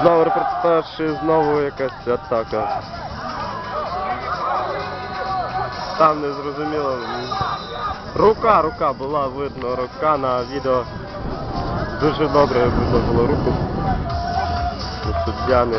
Знову репортаж і знову якась атака. Там не зрозуміло. Рука, рука була видно, рука на відео. Дуже добре видно було руку. Суддя не.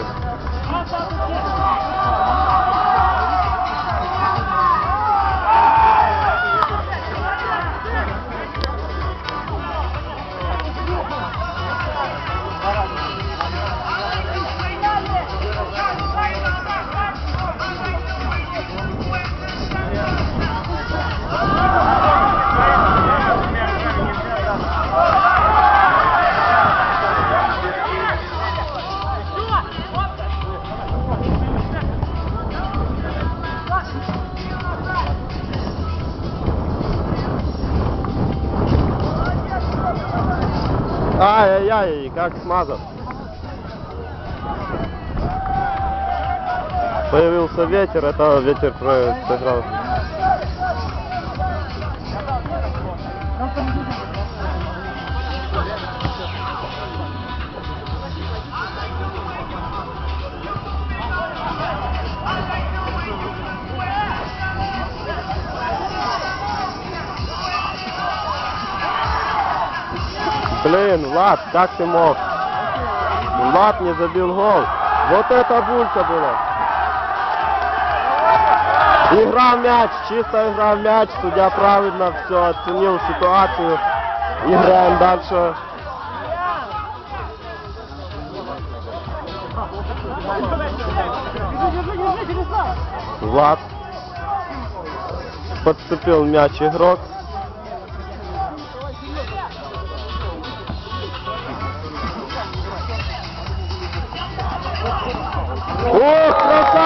Ай-яй-яй, как смазан. Появился ветер, это ветер сыграл. Блин, Влад, как ты мог? Влад не забил гол. Вот это булька была. Игра в мяч, чисто игра в мяч. Судья правильно все оценил ситуацию. Играем дальше. Влад подцепил мяч игрок. Oh,